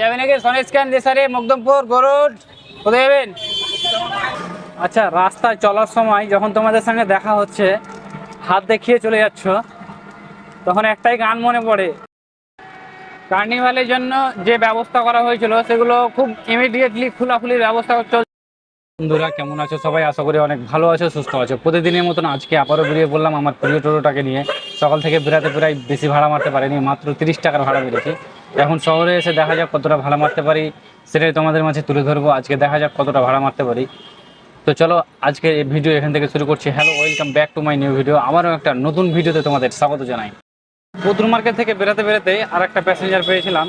যাবেন নাকি সনি স্ক্যান দেশারে মকদমপুর, গরুড, কোথায় যাবেন? আচ্ছা রাস্তায় চলার সময় যখন তোমাদের সঙ্গে দেখা হচ্ছে, হাত দেখিয়ে চলে যাচ্ছ, তখন একটাই গান মনে পড়ে। কার্নিভালের জন্য যে ব্যবস্থা করা হয়েছিল, সেগুলো খুব ইমিডিয়েটলি খোলাখুলির ব্যবস্থা চলছে। বন্ধুরা, কেমন আছো সবাই? আশা করি অনেক ভালো আছো, সুস্থ আছো। প্রতিদিনের মতন আজকে আবারও বেরিয়ে বললাম আমার প্রিয় টোটোটাকে নিয়ে। সকাল থেকে বেরাতে প্রায় বেশি ভাড়া মারতে পারিনি, মাত্র তিরিশ টাকার ভাড়া বেরিয়েছি এখন শহরে এসে দেখা যাক কতটা ভাড়া মারতে পারি, সেটাই তোমাদের মাঝে তুলে ধরবো। আজকে দেখা যাক কতটা ভাড়া মারতে পারি। তো চলো, আজকে এই ভিডিও এখান থেকে শুরু করছি। Hello, welcome back to my new video. আমারও একটা নতুন ভিডিওতে তোমাদের স্বাগত জানাই। পুতুল মার্কেট থেকে বেরোতে বেরোতে আর একটা প্যাসেঞ্জার পেয়েছিলাম।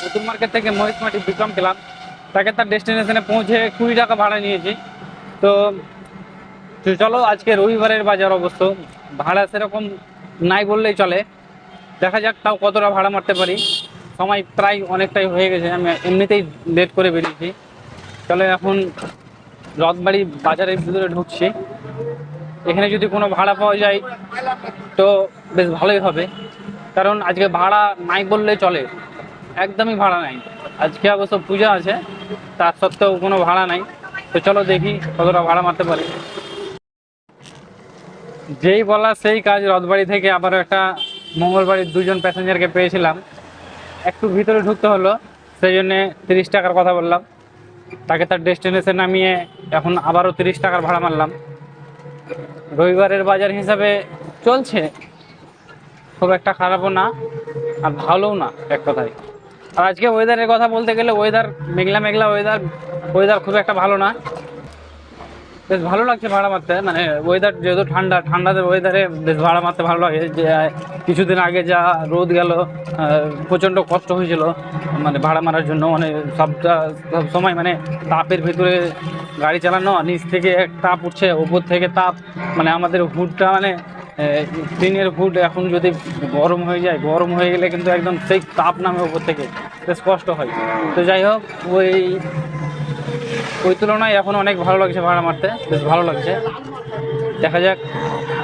পুতুল মার্কেট থেকে মহিষমাটি বিক্রম গেলাম তাকে তার ডেস্টিনেশনে পৌঁছে কুড়ি টাকা ভাড়া নিয়েছি। তো চলো, আজকে রবিবারের বাজার অবশ্য। ভাড়া সেরকম নাই বললেই চলে। দেখা যাক তাও কতটা ভাড়া মারতে পারি। সময় প্রায় অনেকটাই হয়ে গেছে, আমি এমনিতেই লেট করে বেরিয়েছি। চলো, এখন রথবাড়ি বাজারের ভিতরে ঢুকছি। এখানে যদি কোনো ভাড়া পাওয়া যায়, তো বেশ ভালোই হবে। কারণ আজকে ভাড়া নাই বললে চলে। একদমই ভাড়া নাই। আজকে অবশ্য পূজা আছে, তার সত্ত্বেও কোনো ভাড়া নাই। তো চলো দেখি কতটা ভাড়া মারতে পারি। যেই বলা সেই কাজ রথবাড়ি থেকে আবারও একটা মঙ্গলবাড়ির দুজন প্যাসেঞ্জারকে পেয়েছিলাম। একটু ভিতরে ঢুকতে হলো, সেই জন্যে তিরিশ টাকার কথা বললাম। তাকে তার ডেস্টিনেশন নামিয়ে এখন আবারও তিরিশ টাকার ভাড়া মারলাম। রবিবারের বাজার হিসাবে চলছে, খুব একটা খারাপও না, আর ভালোও না, এক কথায়। আর আজকে ওয়েদারের কথা বলতে গেলে ওয়েদার মেঘলা মেঘলা ওয়েদার ওয়েদার খুব একটা ভালো না। বেশ ভালো লাগছে ভাড়া মারতে মানে ওয়েদার যেহেতু ঠান্ডা, ঠান্ডাতে ওয়েদারে বেশ ভাড়া মারতে ভালো লাগে। যে কিছুদিন আগে যা রোদ গেল প্রচণ্ড কষ্ট হয়েছিল মানে ভাড়া মারার জন্য মানে সবটা, সব সময় মানে তাপের ভিতরে গাড়ি চালানো, নিচ থেকে তাপ উঠছে, ওপর থেকে তাপ মানে আমাদের হুডটা মানে টিনের হুড এখন যদি গরম হয়ে যায়, গরম হয়ে গেলে কিন্তু একদম সেই তাপ নামে ওপর থেকে বেশ কষ্ট হয়। তো যাই হোক, ওই ওই তুলনায় এখন অনেক ভালো লাগছে ভাড়া মারতে, বেশ ভালো লাগছে। দেখা যাক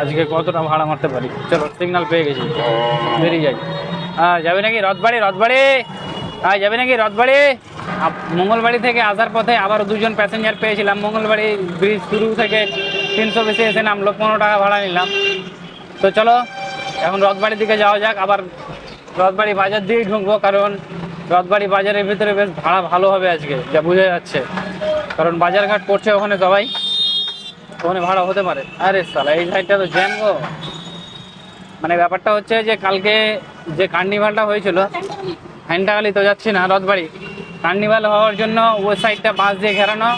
আজকে কতটা ভাড়া মারতে পারি। চলো সিগনাল পেয়ে গেছি। বেরিয়ে যাই। হ্যাঁ যাবে নাকি রথবাড়ি? রথবাড়ি! হ্যাঁ যাবে নাকি রথবাড়ি? মঙ্গলবাড়ি থেকে আসার পথে আবার দুজন প্যাসেঞ্জার পেয়েছিলাম। মঙ্গলবাড়ি ব্রিজ শুরু থেকে তিনশো বেশি এসে নামলো, পনেরো টাকা ভাড়া নিলাম। তো চলো, এখন রথবাড়ির দিকে যাওয়া যাক, আবার রথবাড়ি বাজার দিয়েই ঢুকবো, কারণ রথবাড়ি বাজারের ভিতরে বেশ ভাড়া ভালো হবে আজকে, যা বোঝা যাচ্ছে। কারণ বাজারঘাট পড়ছে ওখানে সবাই, ওখানে ভাড়া হতে পারে। আরে সালা এই সাইডটা তো জ্যাম গো। মানে ব্যাপারটা হচ্ছে যে কালকে যে কার্নিভালটা হয়েছিল হ্যান্ডাগালি তো যাচ্ছি না রথবাড়ি। কার্নিভাল হওয়ার জন্য ওই সাইডটা বাস দিয়ে ঘেরানো,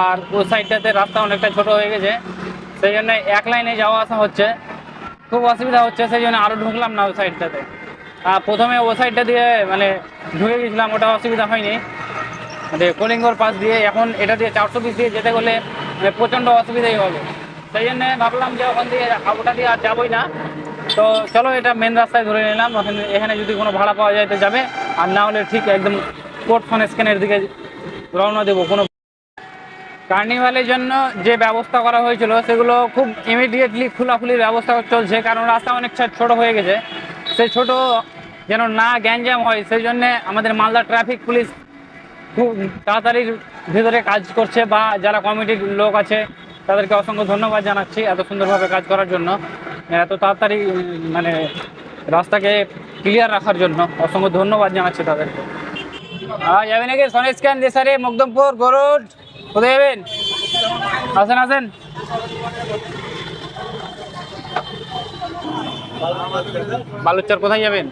আর ওই সাইডটাতে রাস্তা অনেকটা ছোট হয়ে গেছে। সেই জন্য এক লাইনে যাওয়া আসা হচ্ছে। খুব অসুবিধা হচ্ছে, সেই জন্য আরও ঢুকলাম না ওই সাইডটাতে আর প্রথমে ওই সাইডটা দিয়ে মানে ঢুকে গেছিলাম, ওটা অসুবিধা হয়নি। মানে কলিঙ্গর পাশ দিয়ে, এখন এটা দিয়ে চারশো পিস দিয়ে যেতে গেলে মানে প্রচণ্ড অসুবিধাই হবে। সেই জন্য ভাবলাম যে ওখান দিয়ে ওটা দিয়ে আর যাবোই না। তো চলো, এটা মেন রাস্তায় ধরে নিলাম। ওখানে, এখানে যদি কোনো ভাড়া পাওয়া যায় তো যাবে। আর না হলে ঠিক একদম কোর্ট ফোন স্ক্যানের দিকে রওনা দেবো, কোনো কার্নিভালের জন্য যে ব্যবস্থা করা হয়েছিল, সেগুলো খুব ইমিডিয়েটলি খোলাখুলির ব্যবস্থা চলছে, কারণ রাস্তা অনেক ছোট হয়ে গেছে। সেই ছোট যেন না গ্যাঞ্জাম হয়, সেই জন্যে আমাদের মালদা ট্রাফিক পুলিশ খুব তাড়াতাড়ির ভিতরে কাজ করছে বা যারা কমিটির লোক আছে, তাদেরকে অসংখ্য ধন্যবাদ জানাচ্ছি এত সুন্দরভাবে কাজ করার জন্য, এত তাড়াতাড়ি মানে রাস্তাকে ক্লিয়ার রাখার জন্য অসংখ্য ধন্যবাদ জানাচ্ছি তাদেরকে। যাবে নাকি সনি স্ক্যান দেশারে, মকদমপুর, গরুড। কোথায় যাবেন? আসেন আসেন। বালুচর কোথায় যাবেন?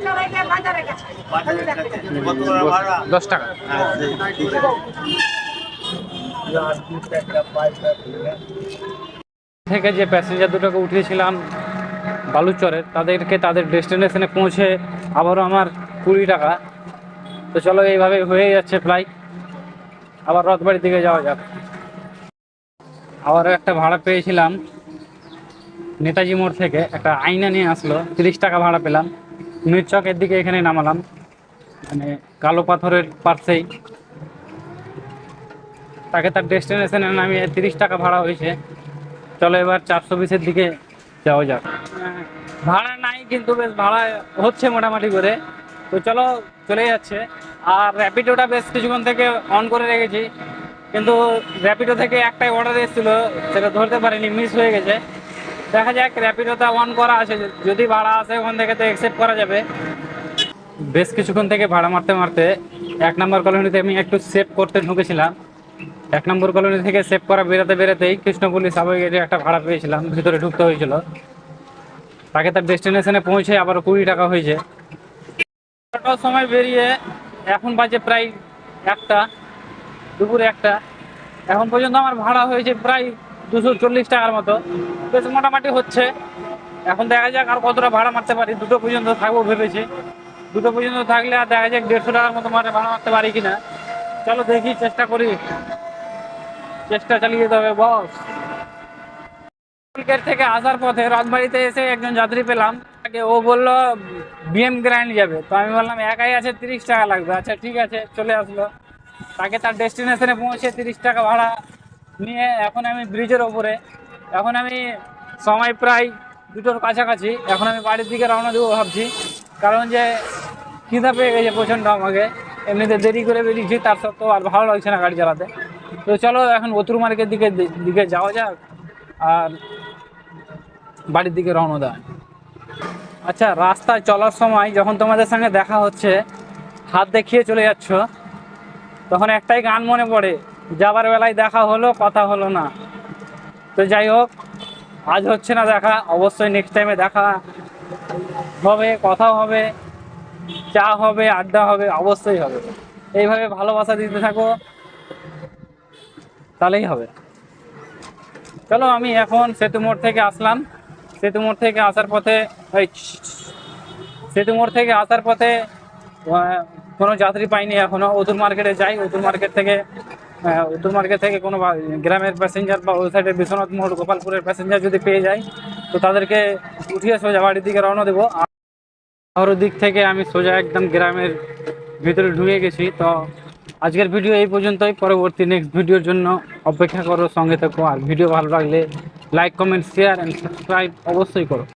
দশ টাকা। থেকে যে প্যাসেঞ্জার দুটোকে উঠিয়েছিলাম বালুচরের তাদেরকে তাদের ডেস্টিনেশনে পৌঁছে আবারও আমার কুড়ি টাকা। তো চলো, এইভাবে হয়ে যাচ্ছে প্রায় আবার রথবাড়ির দিকে যাওয়া যাক। আবারও একটা ভাড়া পেয়েছিলাম নেতাজি মোড় থেকে, একটা আয়না নিয়ে আসলো, তিরিশ টাকা ভাড়া পেলাম। মিরচকের দিকে এখানে নামালাম মানে কালো পাথরের পাশেই তাকে তার ডেস্টিনেশনে নামিয়ে তিরিশ টাকা ভাড়া হয়েছে। চলো এবার চারশো বিশের দিকে যাওয়া যাক। ভাড়া নাই কিন্তু বেশ ভাড়া হচ্ছে মোটামুটি করে। তো চলো চলে যাচ্ছে। আর র্যাপিডোটা বেশ কিছুক্ষণ থেকে অন করে রেখেছি। কিন্তু র্যাপিডো থেকে একটাই অর্ডার এসেছিল, সেটা ধরতে পারিনি মিস হয়ে গেছে। দেখা যাক র্যাপিডোটা অন করা আছে, যদি ভাড়া আসে ওখান থেকে তো অ্যাকসেপ্ট করা যাবে। বেশ কিছুক্ষণ থেকে ভাড়া মারতে মারতে এক নম্বর কলোনিতে আমি একটু সেভ করতে ঢুকেছিলাম। এক নম্বর কলোনি থেকে সেভ করা বেরোতে বেরোতেই কৃষ্ণপল্লী সাবওয়ে গেটে একটা ভাড়া পেয়েছিলাম, ভিতরে ঢুকতে হয়েছিল। তাকে তার ডেস্টিনেশনে পৌঁছে আবার কুড়ি টাকা হয়েছে। সময় বেরিয়ে এখন বাজে প্রায় একটা। দুপুরে একটা। এখন পর্যন্ত আমার ভাড়া হয়েছে প্রায় দুশো চল্লিশ টাকার মতো। বেশ মোটামুটি হচ্ছে। এখন দেখা যাক আর কতটা ভাড়া মারতে পারি। দুটো পর্যন্ত থাকব ভেবেছি। দুটো পর্যন্ত থাকলে আর দেখা যাক দেড়শো টাকার মতো মারে ভাড়া মারতে পারি কিনা। চলো দেখি, চেষ্টা করি। চেষ্টা চালিয়ে যেতে হবে বস। গেট থেকে আসার পথে রাজবাড়িতে এসে একজন যাত্রী পেলাম। তাকে ও বলল, বিএম গ্র্যান্ড যাবে। তো আমি বললাম, একাই আছে, তিরিশ টাকা লাগবে। আচ্ছা ঠিক আছে, চলে আসলো। তাকে তার ডেস্টিনেশনে পৌঁছে তিরিশ টাকা ভাড়া নিয়ে এখন আমি ব্রিজের ওপরে। এখন আমি সময় প্রায় দুটোর কাছাকাছি। এখন আমি বাড়ির দিকে রওনা দেবো ভাবছি। কারণ যে খিদা পেয়ে গেছে প্রচণ্ড আমাকে। এমনিতে দেরি করে বেরিয়েছি, তার সত্ত্বেও আর ভালো লাগছে না গাড়ি চালাতে। তো চলো এখন অতুর মার্কের দিকে দিকে যাওয়া যাক আর বাড়ির দিকে রওনা দেয় আচ্ছা রাস্তায় চলার সময় যখন তোমাদের সঙ্গে দেখা হচ্ছে, হাত দেখিয়ে চলে যাচ্ছ। তখন একটাই গান মনে পড়ে, যাবার বেলায় দেখা হলো, কথা হলো না। তো যাই হোক, আজ হচ্ছে না দেখা, অবশ্যই নেক্সট টাইমে দেখা হবে কথা হবে, চা হবে, আড্ডা হবে, অবশ্যই হবে। এইভাবে ভালোবাসা দিতে থাকো, তাহলেই হবে। চলো আমি এখন সেতু মোড় থেকে আসলাম। সেতু মোড় থেকে আসার পথে সেতু মোড় থেকে আসার পথে কোনো যাত্রী পাইনি এখনও। উত্তর মার্কেটে যাই উত্তর মার্কেট থেকে উত্তর মার্কেট থেকে কোনো গ্রামের প্যাসেঞ্জার বা ওই সাইডে বিশ্বনাথ মোড়, গোপালপুরের প্যাসেঞ্জার যদি পেয়ে যাই তো তাদেরকে উঠিয়ে সোজা বাড়ির দিকে রওনা দেবো। আর দিক থেকে আমি সোজা একদম গ্রামের ভিতরে ঢুকে গেছি। তো আজকের ভিডিও এই পর্যন্তই। পরবর্তী নেক্সট ভিডিওর জন্য অপেক্ষা করো, সঙ্গে থাকো। আর ভিডিও ভালো লাগলে like comment share and subscribe অবশ্যই করো।